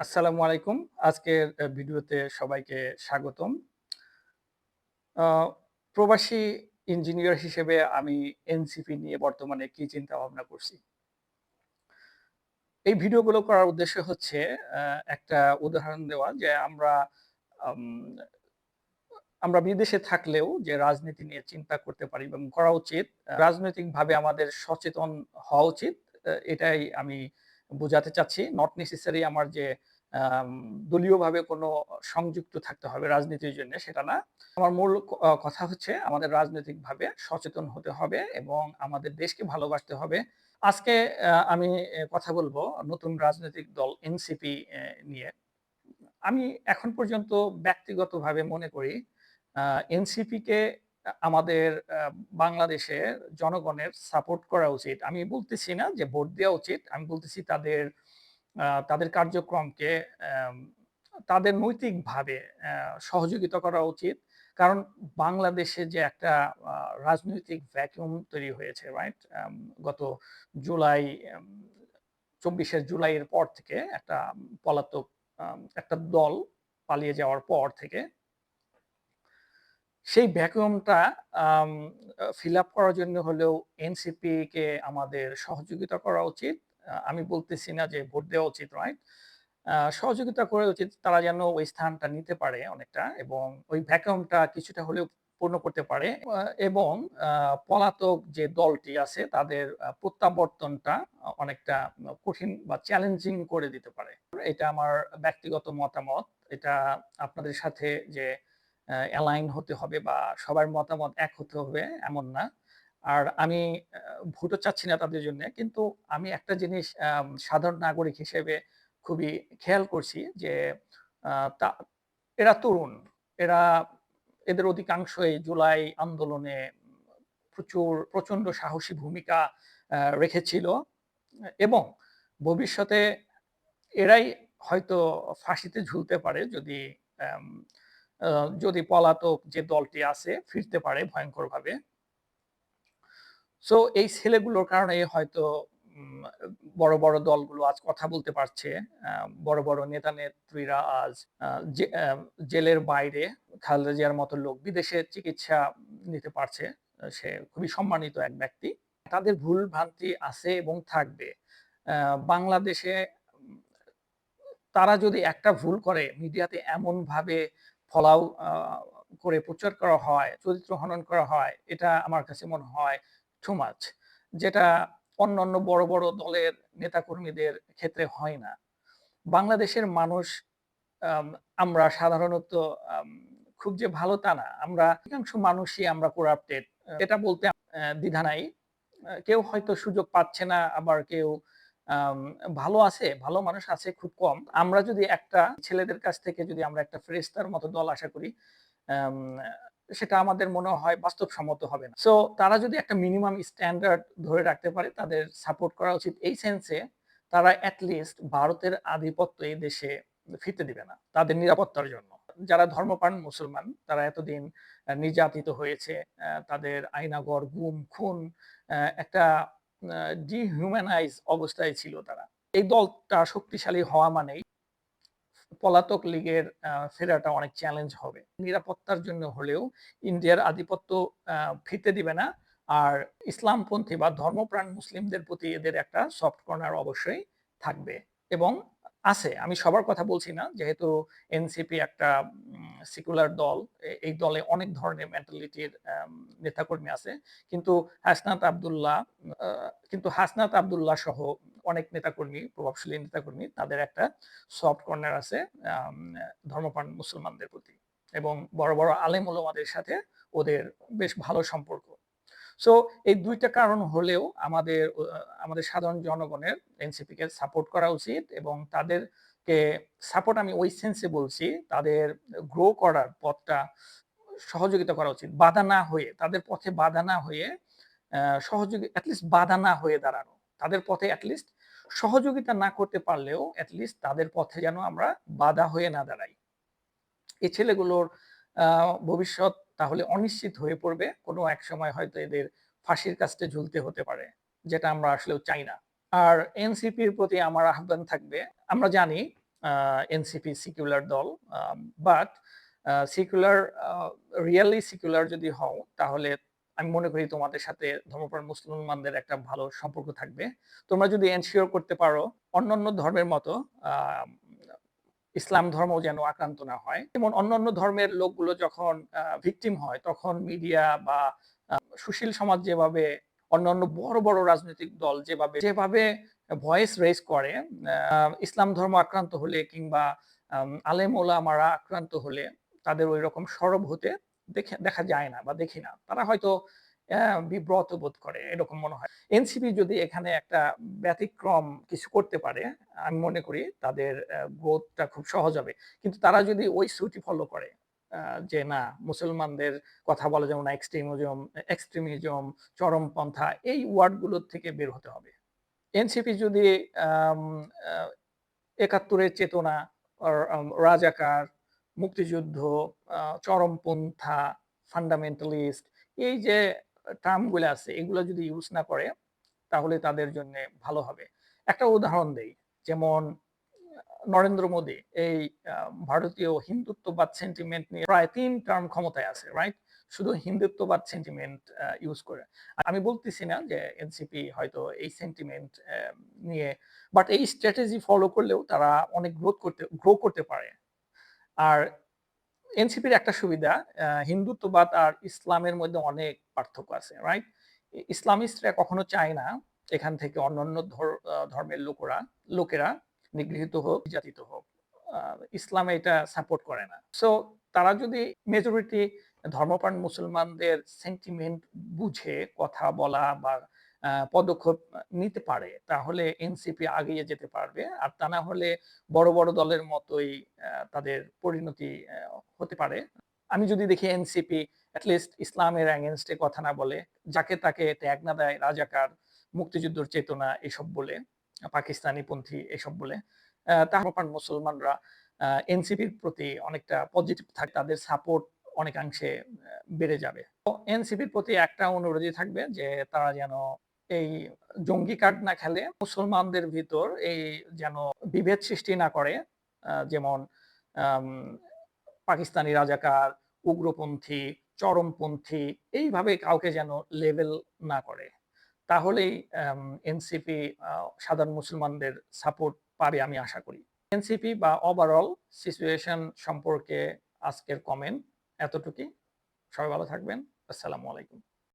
আসসালামু আলাইকুম। আজকের ভিডিওতে সবাইকে স্বাগতম। প্রবাসী ইঞ্জিনিয়ার হিসেবে আমি এনসিপি নিয়ে বর্তমানে কি চিন্তা ভাবনা করছি। এই ভিডিওগুলো করার উদ্দেশ্য হচ্ছে একটা উদাহরণ দেওয়া যে আমরা আম আমরা বিদেশে থাকলেও যে রাজনীতি নিয়ে চিন্তা করতে পারি এবং করা উচিত। রাজনৈতিকভাবে আমাদের সচেতন হওয়া উচিত। এটাই আমি বোঝাতে চাচ্ছি। নট নেসেসারি আমার যে দলীয়ভাবে কোনো সংযুক্ত থাকতে হবে রাজনীতির জন্যে সেটা না। আমার মূল কথা হচ্ছে আমাদের রাজনৈতিকভাবে সচেতন হতে হবে এবং আমাদের দেশকে ভালোবাসতে হবে। আজকে আমি কথা বলব নতুন রাজনৈতিক দল এনসিপি নিয়ে। আমি এখন পর্যন্ত ব্যক্তিগতভাবে মনে করি এনসিপিকে আমাদের বাংলাদেশের জনগণের সাপোর্ট করা উচিত। আমি বলতেছি না যে ভোট দেওয়া উচিত। আমি বলতেছি তাদের তাদের কার্যক্রমকে তাদের নৈতিকভাবে সহযোগিতা করা উচিত। কারণ বাংলাদেশে যে একটা রাজনৈতিক ভ্যাকুয়াম তৈরি হয়েছে, রাইট? গত জুলাই চব্বিশে জুলাইয়ের পর থেকে একটা পলাতক একটা দল পালিয়ে যাওয়ার পর থেকে সেই ভ্যাকুয়ামটা ফিল আপ করার জন্য হলেও এনসিপি কে আমাদের সহযোগিতা করা উচিত। আমি বলতেছি না যে ভোট দেওয়া উচিত, রাইট? সহযোগিতা করা উচিত তারা যেন ওই স্থানটা নিতে পারে অনেকটা এবং ওই ভ্যাকুয়ামটা কিছুটা হলেও পূর্ণ করতে পারে এবং পলাতক যে দলটি আছে তাদের প্রত্যাবর্তনটা অনেকটা কঠিন বা চ্যালেঞ্জিং করে দিতে পারে। এটা আমার ব্যক্তিগত মতামত। এটা আপনাদের সাথে যে অ্যালাইন হতে হবে বা সবার মতামত এক হতে হবে এমন না। আর আমি ভোটও চাচ্ছি না তাদের জন্যে। কিন্তু আমি একটা জিনিস সাধারণ নাগরিক হিসেবে খুবই খেয়াল করছি যে এরা তরুণ। এরা এদের অধিকাংশই জুলাই আন্দোলনে প্রচুর প্রচণ্ড সাহসী ভূমিকা রেখেছিল এবং ভবিষ্যতে এরাই হয়তো ফাঁসিতে ঝুলতে পারে যদি যদি পলাতক যে দলটি আছে ফিরতে পারে ভয়ংকরভাবে। সো এই ছেলেগুলোর কারণেই হয়তো বড়, বড় দলগুলো আজ কথা বলতে পারছে। বড়, বড় নেতা-নেত্রীরা আজ আ জে অ্যা জেলের বাইরে খালেদা জিয়ার মতো লোক বিদেশে চিকিৎসা নিতে পারছে। সে খুবই সম্মানিত এক ব্যক্তি। তাদের ভুল ভ্রান্তি আছে এবং থাকবে। বাংলাদেশে তারা যদি একটা ভুল করে মিডিয়াতে এমনভাবে ফলাও করে প্রচার করা হয়, চরিত্র হনন করা হয়, এটা আমার কাছে মনে হয় টু মাচ। যেটা অন্যান্য বড়, বড় দলের নেতাকর্মীদের ক্ষেত্রে হয় না। বাংলাদেশের মানুষ আম আমরা সাধারণত খুব যে ভালো তা না। আমরা অধিকাংশ মানুষই আমরা করাপ্টেড। এটা বলতে দ্বিধা নাই। কেউ হয়তো সুযোগ পাচ্ছে না, আবার কেউ ভালো আছে, ভালো মানুষ আছে খুব কম। আমরা যদি একটা ছেলেদের কাছ থেকে যদি আমরা একটা ফেরেশতার মতো দল আশা করি, সেটা আমাদের মনে হয় বাস্তবসম্মত হবে না। সো তারা যদি একটা মিনিমাম স্ট্যান্ডার্ড ধরে রাখতে পারে, তাদের সাপোর্ট করা উচিত এই সেন্সে তারা অ্যাটলিস্ট ভারতের আধিপত্য এই দেশে ফিরতে দিবে না। তাদের নিরাপত্তার জন্য। যারা ধর্মপ্রাণ মুসলমান তারা এতদিন নির্যাতিত হয়েছে। তাদের আইনাগর, গুম, খুন একটা ডিহিউম্যানাইজ অবস্থায় ছিল তারা। এই দলটা শক্তিশালী হওয়া মানেই পলাতক লীগের ফেরাটা অনেক চ্যালেঞ্জ হবে। নিরাপত্তার জন্য হলেও ইন্ডিয়ার আধিপত্য ফিরতে দিবে না। আর ইসলামপন্থী বা ধর্মপ্রাণ মুসলিমদের প্রতি এদের একটা সফট কর্নার অবশ্যই থাকবে এবং আছে। আমি সবার কথা বলছি না। যেহেতু এনসিপি একটা সেকুলার দল। এই দলে অনেক ধরনের মেন্টালিটির নেতাকর্মী আছে। কিন্তু হাসনাত আব্দুল্লাহ কিন্তু হাসনাত আব্দুল্লাহ সহ অনেক নেতাকর্মী, প্রভাবশালী নেতাকর্মী তাদের একটা সফট কর্নার আছে ধর্মপ্রাণ মুসলমানদের প্রতি। এবং বড়, বড় আলেম ওলামাদের সাথে ওদের বেশ ভালো সম্পর্ক। সো এই দুইটা কারণ হলেও আমাদের আমাদের সাধারণ জনগণের এনসিপি কে সাপোর্ট করা উচিত এবং তাদেরকে সাপোর্ট আমি ওই সেন্সে বলছি, তাদের গ্রো করার পথটা সহযোগিতা করা উচিত। বাধা না হয়ে, তাদের পথে বাধা না হয়ে সহযোগী এট লিস্ট বাধা না হয়ে দাঁড়ানো। তাদের পথে এট লিস্ট সহযোগিতা না করতে পারলেও এট লিস্ট তাদের পথে যেন আমরা বাধা হয়ে না দাঁড়াই। এই ছেলেগুলোর ভবিষ্যৎ তাহলে অনিশ্চিত হয়ে পড়বে। কোনো এক সময় হয়তো এদের ফাঁসির কাস্টে ঝুলতে হতে পারে। যেটা আমরা আসলেও চাই না। আর এনসিপির প্রতি আমার আহ্বান থাকবে, আমরা জানি এনসিপি সিকুলার দল বাট সিকুলার রিয়েলি সিকুলার যদি হও তাহলে আমি মনে করি তোমাদের সাথে ধর্মপ্রাণ মুসলমানদের একটা ভালো সম্পর্ক থাকবে তোমরা যদি এনশিওর করতে পারো অন্যান্য ধর্মের মতো ইসলাম ধর্ম যেন আক্রান্ত না হয়। যেমন অন্যান্য ধর্মের লোকগুলো যখন ভিকটিম হয়, তখন মিডিয়া বা সুশীল সমাজ যেভাবে, অন্যান্য বড় বড় রাজনৈতিক দল যেভাবে যেভাবে ভয়েস রেজ করে ইসলাম ধর্ম আক্রান্ত হলে কিংবা আলেম ওলামারা আক্রান্ত হলে তাদের ওই রকম সরব হতে দেখে যায় না বা দেখি না। তারা হয়তো বিব্রত বোধ করে, এরকম মনে হয়। এনসিপি যদি এখানে একটা ব্যতিক্রম কিছু করতে পারে, আমি মনে করি তাদের গ্রোথটা খুব সহজ হবে। কিন্তু তারা যদি ওই সুটি ফলো করে যে না, মুসলমানদের কথা বলা যেমন এক্সট্রিমিজম এক্সট্রিমিজম চরমপন্থা, এই ওয়ার্ডগুলোর থেকে বের হতে হবে। এনসিপি যদি একাত্তরের চেতনা রাজাকার, মুক্তিযুদ্ধ চরমপন্থা ফান্ডামেন্টালিস্ট এই যে টার্মগুলো আছে, এগুলো যদি ইউজ না করে, তাহলে তাদের জন্য ভালো হবে। একটা উদাহরণ দেই, যেমন, নরেন্দ্র মোদী এই ভারতীয় হিন্দুত্ববাদ সেন্টিমেন্ট নিয়ে প্রায় তিন টার্ম ক্ষমতায় আছে রাইট শুধু হিন্দুত্ববাদ সেন্টিমেন্ট ইউজ করে। আমি বলতেছি না যে এনসিপি হয়তো এই সেন্টিমেন্ট নিয়ে বাট এই স্ট্র্যাটেজি ফলো করলেও তারা অনেক গ্রোথ করতে গ্রো করতে পারে। আর এনসিপির একটা সুবিধা হিন্দুত্ববাদ আর ইসলামের মধ্যে অনেক পার্থক্য আছে রাইট ইসলামিস্টরা কখনো চায় না এখান থেকে অন্যান্য ধর্মের লোকরা, লোকেরা নিগৃহীত হোক জাতিত হোক। ইসলাম এটা সাপোর্ট করে না। সো তারা যদি মেজরিটি ধর্মপ্রাণ মুসলমানদের সেন্টিমেন্ট বুঝে কথা বলা বা পদক্ষেপ নিতে পারে, তাহলে এনসিপি আগিয়ে যেতে পারবে। আর তা না হলে বড় বড় দলের মতোই তাদের পরিণতি হতে পারে। আমি যদি দেখি এনসিপি অ্যাটলিস্ট ইসলামের অ্যাগেনস্টে কথা না বলে, যাকে তাকে ত্যাগ না দেয়, রাজাকার, মুক্তিযুদ্ধের চেতনা এসব বলে পাকিস্তানি পন্থী এসব বলে তাহলে মুসলমানরা এনসিপির প্রতি অনেকটা পজিটিভ থাকে, তাদের সাপোর্ট অনেকাংশে বেড়ে যাবে। এনসিপির প্রতি একটা অনুরোধই থাকবে যে, তারা যেন এই জঙ্গি কার্ড না খেলে মুসলমানদের ভিতর এই যেন বিভেদ সৃষ্টি না করে যেমন পাকিস্তানি রাজাকার, উগ্রপন্থী, চরমপন্থী, এইভাবে কাউকে যেন লেভেল না করে। তাহলেই এনসিপি সাধারণ মুসলমানদের সাপোর্ট পাবে আমি আশা করি। এনসিপি বা ওভারঅল সিচুয়েশন সম্পর্কে আজকের কমেন্ট এতটুকুই। সবাই ভালো থাকবেন। আসসালামু আলাইকুম।